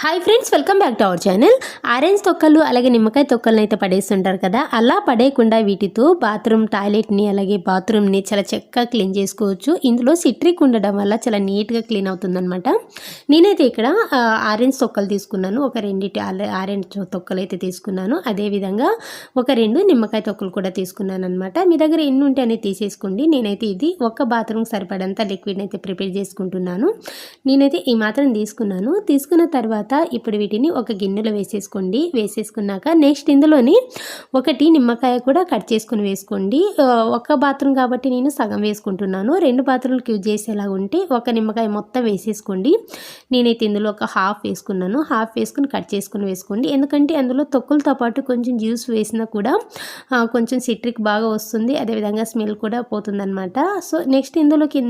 Hi friends welcome back to our channel orange తొక్కలు అలాగే నిమ్మకాయ తొక్కలను అయితే పడేస్తుంటారు కదా. అలా పడేయకుండా వీటితో బాత్రూమ్ టాయిలెట్ని అలాగే బాత్రూమ్ని చాలా చక్కగా క్లీన్ చేసుకోవచ్చు. ఇందులో సిట్రిక్ ఉండడం వల్ల చాలా నీట్గా క్లీన్ అవుతుందన్నమాట. నేనైతే ఇక్కడ ఆరెంజ్ తొక్కలు తీసుకున్నాను. ఒక రెండిటి ఆరెంజ్ తొక్కలు అయితే తీసుకున్నాను. అదేవిధంగా ఒక రెండు నిమ్మకాయ తొక్కలు కూడా తీసుకున్నాను అనమాట మీ దగ్గర ఎన్ని ఉంటే అనేది తీసేసుకోండి. నేనైతే ఇది ఒక బాత్రూమ్ సరిపడంత లిక్విడ్ అయితే ప్రిపేర్ చేసుకుంటున్నాను. నేనైతే ఈ మాత్రం తీసుకున్నాను. తీసుకున్న తర్వాత ఇప్పుడు వీటిని ఒక గిన్నెలో వేసేసుకోండి. వేసేసుకున్నాక నెక్స్ట్ ఇందులోని ఒకటి నిమ్మకాయ కూడా కట్ చేసుకుని వేసుకోండి. ఒక బాత్రూమ్ కాబట్టి నేను సగం వేసుకుంటున్నాను. రెండు బాత్రూమ్కి యూజ్ చేసేలా ఉంటే ఒక నిమ్మకాయ మొత్తం వేసేసుకోండి. నేనైతే ఇందులో ఒక హాఫ్ వేసుకున్నాను. హాఫ్ వేసుకుని కట్ చేసుకుని వేసుకోండి. ఎందుకంటే అందులో తొక్కులతో పాటు కొంచెం జ్యూస్ వేసినా కూడా కొంచెం సిట్రిక్ బాగా వస్తుంది. అదేవిధంగా స్మెల్ కూడా పోతుందన్నమాట. సో నెక్స్ట్ ఇందులోకి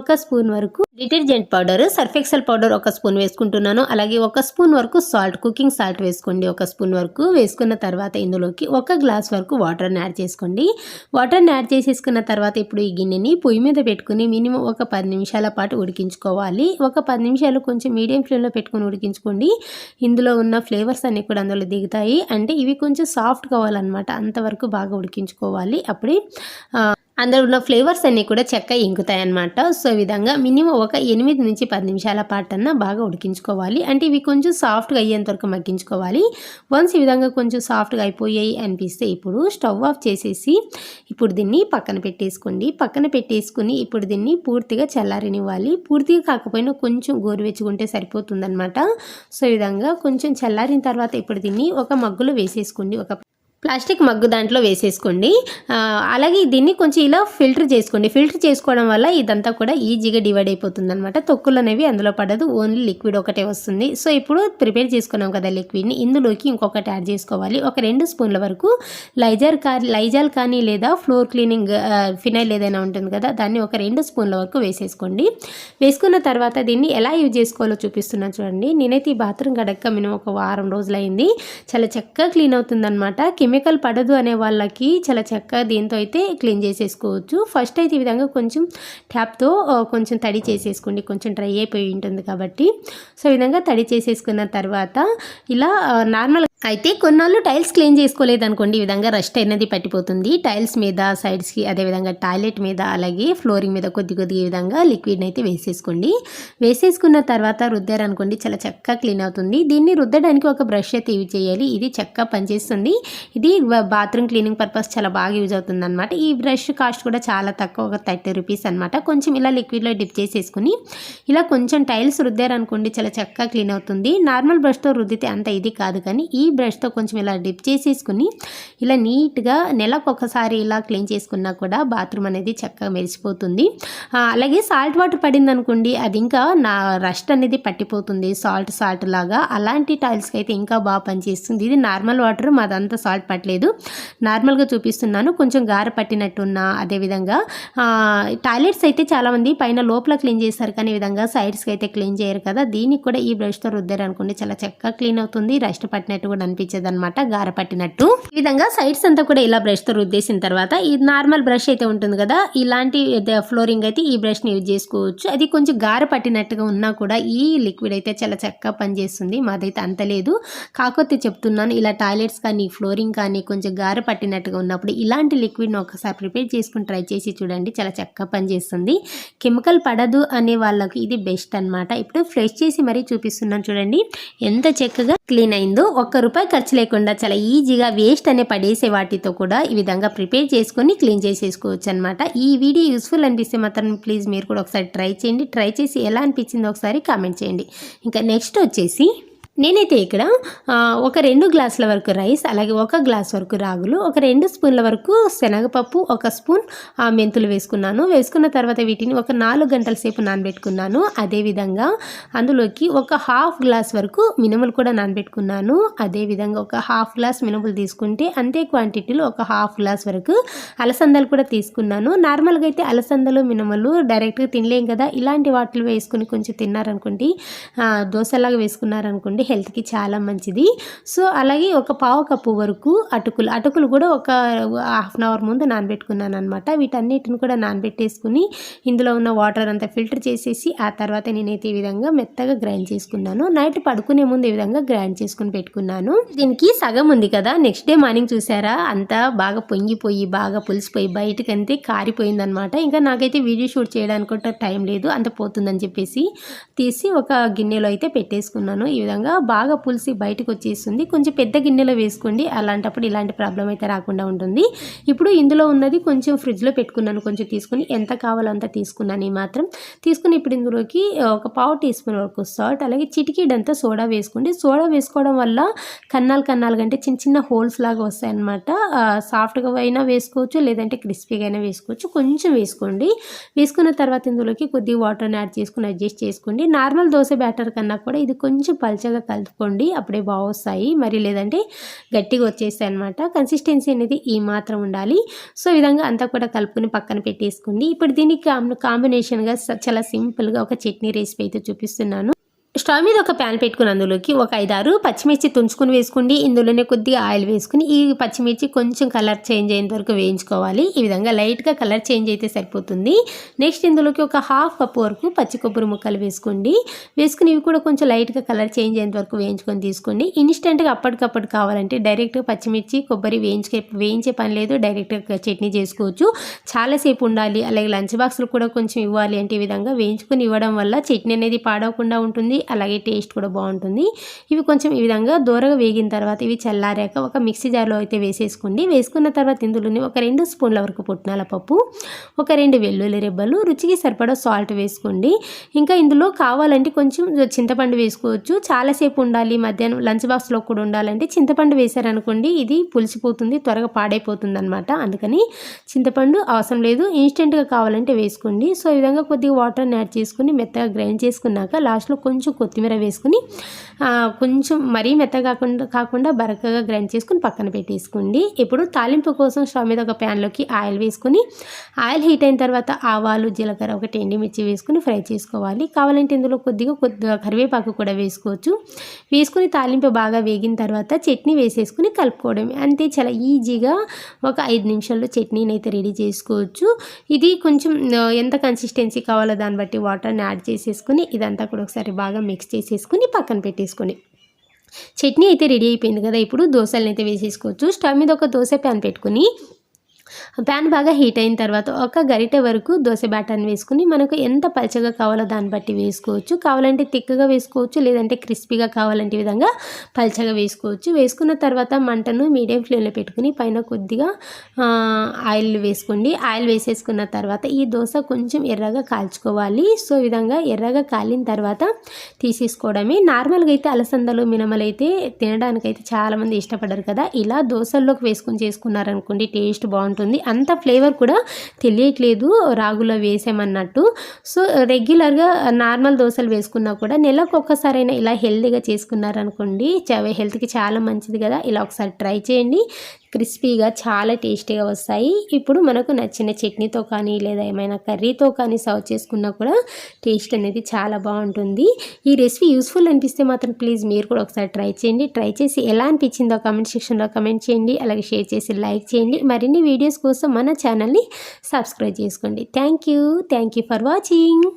ఒక స్పూన్ వరకు detergent powder Surf Excel powder ఒక స్పూన్ వేసుకుంటున్నాను. అలాగే ఒక స్పూన్ వరకు సాల్ట్ కుకింగ్ సాల్ట్ వేసుకోండి. ఒక స్పూన్ వరకు వేసుకున్న తర్వాత ఇందులోకి ఒక గ్లాస్ వరకు వాటర్ని యాడ్ చేసుకోండి. వాటర్ని యాడ్ చేసేసుకున్న తర్వాత ఇప్పుడు ఈ గిన్నెని పొయ్యి మీద పెట్టుకుని మినిమం ఒక పది నిమిషాల పాటు ఉడికించుకోవాలి. ఒక పది నిమిషాలు కొంచెం మీడియం ఫ్లేమ్లో పెట్టుకుని ఉడికించుకోండి. ఇందులో ఉన్న ఫ్లేవర్స్ అన్నీ కూడా అందులో దిగుతాయి. అంటే ఇవి కొంచెం సాఫ్ట్ కావాలన్నమాట. అంతవరకు బాగా ఉడికించుకోవాలి. అప్పుడే అందులో ఫ్లేవర్స్ అన్నీ కూడా చెక్క ఇంకుతాయి అనమాట సో ఈ విధంగా మినిమం ఒక ఎనిమిది నుంచి పది నిమిషాల పాటన్నా బాగా ఉడికించుకోవాలి. అంటే ఇవి కొంచెం సాఫ్ట్గా అయ్యేంత వరకు మగ్గించుకోవాలి. వన్స్ ఈ విధంగా కొంచెం సాఫ్ట్గా అయిపోయాయి అనిపిస్తే ఇప్పుడు స్టవ్ ఆఫ్ చేసేసి ఇప్పుడు దీన్ని పక్కన పెట్టేసుకోండి. పక్కన పెట్టేసుకుని ఇప్పుడు దీన్ని పూర్తిగా చల్లారనివ్వాలి. పూర్తిగా కాకపోయినా కొంచెం గోరువెచ్చుకుంటే సరిపోతుందన్నమాట. సో ఈ విధంగా కొంచెం చల్లారిన తర్వాత ఇప్పుడు దీన్ని ఒక మగ్గులో వేసేసుకోండి. ఒక ప్లాస్టిక్ మగ్గు దాంట్లో వేసేసుకోండి. అలాగే దీన్ని కొంచెం ఇలా ఫిల్టర్ చేసుకోండి. ఫిల్టర్ చేసుకోవడం వల్ల ఇదంతా కూడా ఈజీగా డివైడ్ అయిపోతుంది అనమాట తొక్కులు అనేవి అందులో పడదు. ఓన్లీ లిక్విడ్ ఒకటే వస్తుంది. సో ఇప్పుడు ప్రిపేర్ చేసుకున్నాం కదా లిక్విడ్ని. ఇందులోకి ఇంకొకటి యాడ్ చేసుకోవాలి. ఒక రెండు స్పూన్ల వరకు లైజర్ కా లైజాల్ కానీ లేదా ఫ్లోర్ క్లీనింగ్ ఫినైల్ ఏదైనా ఉంటుంది కదా దాన్ని ఒక రెండు స్పూన్ల వరకు వేసేసుకోండి. వేసుకున్న తర్వాత దీన్ని ఎలా యూజ్ చేసుకోవాలో చూపిస్తున్నాను చూడండి. నేనైతే ఈ బాత్రూమ్ గడక్క మినిమం ఒక వారం రోజులైంది. చాలా చక్కగా క్లీన్ అవుతుందన్నమాట. కెమికల్ పడదు అనే వాళ్ళకి చాలా చక్కగా దీంతో అయితే క్లీన్ చేసేసుకోవచ్చు. ఫస్ట్ అయితే ఈ విధంగా కొంచెం ట్యాప్తో కొంచెం తడి చేసేసుకోండి. కొంచెం డ్రై అయిపోయి ఉంటుంది కాబట్టి. సో ఈ విధంగా తడి చేసేసుకున్న తర్వాత ఇలా నార్మల్ అయితే కొన్నాళ్ళు టైల్స్ క్లీన్ చేసుకోలేదు అనుకోండి ఈ విధంగా రస్ట్ అనేది పట్టిపోతుంది. టైల్స్ మీద సైడ్స్కి అదేవిధంగా టాయిలెట్ మీద అలాగే ఫ్లోరింగ్ మీద కొద్ది కొద్దిగా విధంగా లిక్విడ్ని అయితే వేసేసుకోండి. వేసేసుకున్న తర్వాత రుద్దారనుకోండి చాలా చక్కగా క్లీన్ అవుతుంది. దీన్ని రుద్దడానికి ఒక బ్రష్ అయితే యూజ్ చేయాలి. ఇది చక్కగా పనిచేస్తుంది. ఇది బాత్రూమ్ క్లీనింగ్ పర్పస్ చాలా బాగా యూజ్ అవుతుంది అనమాట ఈ బ్రష్ కాస్ట్ కూడా చాలా తక్కువ ఒక థర్టీ రూపీస్ అనమాట కొంచెం ఇలా లిక్విడ్లో డిప్ చేసేసుకుని ఇలా కొంచెం టైల్స్ రుద్దారు అనుకోండి చాలా చక్కగా క్లీన్ అవుతుంది. నార్మల్ బ్రష్తో రుద్దితే అంత ఇది కాదు కానీ ఈ బ్రష్తో కొంచెం ఇలా డిప్ చేసేసుకుని ఇలా నీట్గా నెలకు ఒకసారి ఇలా క్లీన్ చేసుకున్నా కూడా బాత్రూమ్ అనేది చక్కగా మెరిసిపోతుంది. అలాగే సాల్ట్ వాటర్ పడింది అనుకోండి అది ఇంకా నా రస్ట్ అనేది పట్టిపోతుంది సాల్ట్ సాల్ట్ లాగా. అలాంటి టైల్స్కి అయితే ఇంకా బాగా పనిచేస్తుంది. ఇది నార్మల్ వాటర్ మాదంతా సాల్ట్ పట్టలేదు. నార్మల్గా చూపిస్తున్నాను కొంచెం గార పట్టినట్టున్న అదేవిధంగా టాయిలెట్స్ అయితే చాలామంది పైన లోపల క్లీన్ చేస్తారు కానీ ఈ విధంగా సైడ్స్కి అయితే క్లీన్ చేయరు కదా. దీనికి కూడా ఈ బ్రష్తో రుద్దారు అనుకోండి చాలా చక్కగా క్లీన్ అవుతుంది రస్ట్ పట్టినట్టు కూడా అనిపించేది అనమాట గార పట్టినట్టు. ఈ విధంగా సైడ్స్ అంతా కూడా ఇలా బ్రష్తో రుద్దేసిన తర్వాత ఈ నార్మల్ బ్రష్ అయితే ఉంటుంది కదా ఇలాంటి ఫ్లోరింగ్ అయితే ఈ బ్రష్ని యూజ్ చేసుకోవచ్చు. అది కొంచెం గార పట్టినట్టుగా ఉన్నా కూడా ఈ లిక్విడ్ అయితే చాలా చక్కగా పనిచేస్తుంది మాదైతే అంత లేదు. కాకపోతే చెప్తున్నాను ఇలా టాయిలెట్స్ కానీ ఫ్లోరింగ్ కానీ కొంచెం గార పట్టినట్టుగా ఉన్నప్పుడు ఇలాంటి లిక్విడ్ని ఒకసారి ప్రిపేర్ చేసుకుని ట్రై చేసి చూడండి చాలా చక్కగా పనిచేస్తుంది. కెమికల్ పడదు అనే వాళ్ళకి ఇది బెస్ట్ అన్నమాట. ఇప్పుడు ఫ్రెష్ చేసి మరీ చూపిస్తున్నాను చూడండి ఎంత చక్కగా క్లీన్ అయిందో. ఒక్క రూపాయి ఖర్చు లేకుండా చాలా ఈజీగా వేస్ట్ అనే పడేసే వాటితో కూడా ఈ విధంగా ప్రిపేర్ చేసుకొని క్లీన్ చేసేసుకోవచ్చు అనమాట ఈ వీడియో యూస్ఫుల్ అనిపిస్తే మాత్రం ప్లీజ్ మీరు కూడా ఒకసారి ట్రై చేయండి. ట్రై చేసి ఎలా అనిపించిందో ఒకసారి కామెంట్ చేయండి. ఇంకా నెక్స్ట్ వచ్చేసి నేనైతే ఇక్కడ ఒక రెండు గ్లాసుల వరకు రైస్ అలాగే ఒక గ్లాస్ వరకు రాగులు ఒక రెండు స్పూన్ల వరకు శనగపప్పు ఒక స్పూన్ మెంతులు వేసుకున్నాను. వేసుకున్న తర్వాత వీటిని ఒక నాలుగు గంటల సేపు నానబెట్టుకున్నాను. అదేవిధంగా అందులోకి ఒక హాఫ్ గ్లాస్ వరకు మినుములు కూడా నానబెట్టుకున్నాను. అదేవిధంగా ఒక హాఫ్ గ్లాస్ మినుములు తీసుకుంటే అంతే క్వాంటిటీలో ఒక హాఫ్ గ్లాస్ వరకు అలసందలు కూడా తీసుకున్నాను. నార్మల్గా అయితే అలసందలు మినుములు డైరెక్ట్గా తినలేం కదా. ఇలాంటి వాటిలో వేసుకుని కొంచెం తిన్నారనుకోండి దోశలాగా వేసుకున్నారనుకోండి చేసుకోండి హెల్త్కి చాలా మంచిది. సో అలాగే ఒక పావు కప్పు వరకు అటుకులు అటుకులు కూడా ఒక హాఫ్ అన్ అవర్ ముందు నానబెట్టుకున్నాను అనమాట వీటన్నిటిని కూడా నానబెట్టేసుకుని ఇందులో ఉన్న వాటర్ అంతా ఫిల్టర్ చేసేసి ఆ తర్వాత నేనైతే ఈ విధంగా మెత్తగా గ్రైండ్ చేసుకున్నాను. నైట్ పడుకునే ముందు ఈ విధంగా గ్రైండ్ చేసుకుని పెట్టుకున్నాను. దీనికి సగం ఉంది కదా నెక్స్ట్ డే మార్నింగ్ చూసారా? అంతా బాగా పొంగిపోయి బాగా పులిసిపోయి బయటకంతే అంతే కారిపోయిందనమాట ఇంకా నాకైతే వీడియో షూట్ చేయడానికి కూడా టైం లేదు అంత పోతుందని చెప్పేసి తీసి ఒక గిన్నెలో అయితే పెట్టేసుకున్నాను. ఈ విధంగా బాగా పులిసి బయటకు వచ్చేస్తుంది కొంచెం పెద్ద గిన్నెలో వేసుకోండి. అలాంటప్పుడు ఇలాంటి ప్రాబ్లం అయితే రాకుండా ఉంటుంది. ఇప్పుడు ఇందులో ఉన్నది కొంచెం ఫ్రిడ్జ్లో పెట్టుకున్నాను. కొంచెం తీసుకుని ఎంత కావాలో అంత తీసుకున్నాను ఈ మాత్రం. తీసుకుని ఇప్పుడు ఇందులోకి ఒక పావు టీ స్పూన్ వరకు సాల్ట్ అలాగే చిటికీడంతా సోడా వేసుకోండి. సోడా వేసుకోవడం వల్ల కన్నాలు కన్నాలు కంటే చిన్న చిన్న హోల్స్ లాగా వస్తాయన్నమాట. సాఫ్ట్గా అయినా వేసుకోవచ్చు లేదంటే క్రిస్పీగా అయినా వేసుకోవచ్చు. కొంచెం వేసుకోండి. వేసుకున్న తర్వాత ఇందులోకి కొద్దిగా వాటర్ని యాడ్ చేసుకుని అడ్జస్ట్ చేసుకోండి. నార్మల్ దోశ బ్యాటర్ కన్నా కూడా ఇది కొంచెం పల్చగా కలుపుకోండి. అప్పుడే బాగొస్తాయి. మరి లేదంటే గట్టిగా వచ్చేస్తాయి అనమాట కన్సిస్టెన్సీ అనేది ఈ మాత్రం ఉండాలి. సో ఈ విధంగా అంతా కూడా కలుపుకొని పక్కన పెట్టేసుకోండి. ఇప్పుడు దీనికి కాంబినేషన్గా చాలా సింపుల్గా ఒక చట్నీ రెసిపీ అయితే చూపిస్తున్నాను. స్టవ్ మీద ఒక ప్యాన్ పెట్టుకుని అందులోకి ఒక ఐదారు పచ్చిమిర్చి తుంచుకుని వేసుకోండి. ఇందులోనే కొద్దిగా ఆయిల్ వేసుకుని ఈ పచ్చిమిర్చి కొంచెం కలర్ చేంజ్ అయ్యేంత వరకు వేయించుకోవాలి. ఈ విధంగా లైట్గా కలర్ చేంజ్ అయితే సరిపోతుంది. నెక్స్ట్ ఇందులోకి ఒక హాఫ్ కప్ వరకు పచ్చి కొబ్బరి ముక్కలు వేసుకోండి. వేసుకుని ఇవి కూడా కొంచెం లైట్గా కలర్ చేంజ్ అయ్యేంత వరకు వేయించుకొని తీసుకోండి. ఇన్స్టెంట్గా అప్పటికప్పుడు కావాలంటే డైరెక్ట్గా పచ్చిమిర్చి కొబ్బరి వేయించుకే వేయించే పని లేదు. డైరెక్ట్గా చట్నీ చేసుకోవచ్చు. చాలాసేపు ఉండాలి. అలాగే లంచ్ బాక్స్లు కూడా కొంచెం ఇవ్వాలి అంటే ఈ విధంగా వేయించుకొని ఇవ్వడం వల్ల చట్నీ అనేది పాడవకుండా ఉంటుంది. అలాగే టేస్ట్ కూడా బాగుంటుంది. ఇవి కొంచెం ఈ విధంగా దూరగా వేగిన తర్వాత ఇవి చల్లారాక ఒక మిక్సీ జార్లో అయితే వేసేసుకోండి. వేసుకున్న తర్వాత ఇందులోనే ఒక రెండు స్పూన్ల వరకు పుట్నాల పప్పు ఒక రెండు వెల్లుల్లి రెబ్బలు రుచికి సరిపడా సాల్ట్ వేసుకోండి. ఇంకా ఇందులో కావాలంటే కొంచెం చింతపండు వేసుకోవచ్చు. చాలాసేపు ఉండాలి మధ్యాహ్నం లంచ్ బాక్స్లో కూడా ఉండాలంటే చింతపండు వేశారనుకోండి ఇది పులిసిపోతుంది త్వరగా పాడైపోతుంది అనమాట అందుకని చింతపండు అవసరం లేదు ఇన్స్టెంట్గా కావాలంటే వేసుకోండి. సో ఈ విధంగా కొద్దిగా వాటర్ని యాడ్ చేసుకుని మెత్తగా గ్రైండ్ చేసుకున్నాక లాస్ట్లో కొంచెం కొంచెం కొత్తిమీర వేసుకుని కొంచెం మరీ మెత్త కాకుండా కాకుండా బరకగా గ్రైండ్ చేసుకుని పక్కన పెట్టేసుకోండి. ఇప్పుడు తాలింపు కోసం స్టవ్ మీద ఒక ప్యాన్లోకి ఆయిల్ వేసుకొని ఆయిల్ హీట్ అయిన తర్వాత ఆవాలు జీలకర్ర ఒకటి ఎండిమిర్చి వేసుకుని ఫ్రై చేసుకోవాలి. కావాలంటే ఇందులో కొద్దిగా కొద్దిగా కరివేపాకు కూడా వేసుకోవచ్చు. వేసుకుని తాలింపు బాగా వేగిన తర్వాత చట్నీ వేసేసుకుని కలుపుకోవడమే. అంతే చాలా ఈజీగా ఒక ఐదు నిమిషాల్లో చట్నీని అయితే రెడీ చేసుకోవచ్చు. ఇది కొంచెం ఎంత కన్సిస్టెన్సీ కావాలో దాన్ని బట్టి వాటర్ని యాడ్ చేసేసుకుని ఇదంతా కూడా ఒకసారి బాగా బాగా మిక్స్ చేసేసుకుని పక్కన పెట్టేసుకొని. చట్నీ అయితే రెడీ అయిపోయింది కదా ఇప్పుడు దోశలను అయితే వేసేసుకోవచ్చు. స్టవ్ మీద ఒక దోశ ప్యాన్ పెట్టుకుని ప్యాన్ బాగా హీట్ అయిన తర్వాత ఒక గరిటె వరకు దోశ బ్యాటర్ని వేసుకుని మనకు ఎంత పలచగా కావాలో దాన్ని బట్టి వేసుకోవచ్చు. కావాలంటే తిక్కగా వేసుకోవచ్చు లేదంటే క్రిస్పీగా కావాలంటే విధంగా పలచగా వేసుకోవచ్చు. వేసుకున్న తర్వాత మంటను మీడియం ఫ్లేమ్లో పెట్టుకుని పైన కొద్దిగా ఆయిల్ వేసుకోండి. ఆయిల్ వేసేసుకున్న తర్వాత ఈ దోశ కొంచెం ఎర్రగా కాల్చుకోవాలి. సో విధంగా ఎర్రగా కాలిన తర్వాత తీసేసుకోవడమే. నార్మల్గా అయితే అలసందలు మినమలు అయితే తినడానికైతే చాలామంది ఇష్టపడరు కదా. ఇలా దోశల్లోకి వేసుకొని చేసుకున్నారనుకోండి టేస్ట్ బాగుంటుంది. అంత ఫ్లేవర్ కూడా తెలియట్లేదు రాగులో వేసామన్నట్టు. సో రెగ్యులర్గా నార్మల్ దోశలు వేసుకున్నా కూడా నెలకు ఒక్కసారైనా ఇలా హెల్తీగా చేసుకున్నారనుకోండి హెల్త్కి చాలా మంచిది కదా ఇలా ఒకసారి ట్రై చేయండి. క్రిస్పీగా చాలా టేస్టీగా వస్తాయి. ఇప్పుడు మనకు నచ్చిన చట్నీతో కానీ లేదా ఏమైనా కర్రీతో కానీ సర్వ్ చేసుకున్నా కూడా టేస్ట్ అనేది చాలా బాగుంటుంది. ఈ రెసిపీ యూస్ఫుల్ అనిపిస్తే మాత్రం ప్లీజ్ మీరు కూడా ఒకసారి ట్రై చేయండి. ట్రై చేసి ఎలా అనిపించిందో కమెంట్ సెక్షన్లో కమెంట్ చేయండి. అలాగే షేర్ చేసి లైక్ చేయండి. మరిన్ని వీడియోస్ కోసం మన ఛానల్ని సబ్స్క్రైబ్ చేసుకోండి. Thank you. Thank you for watching.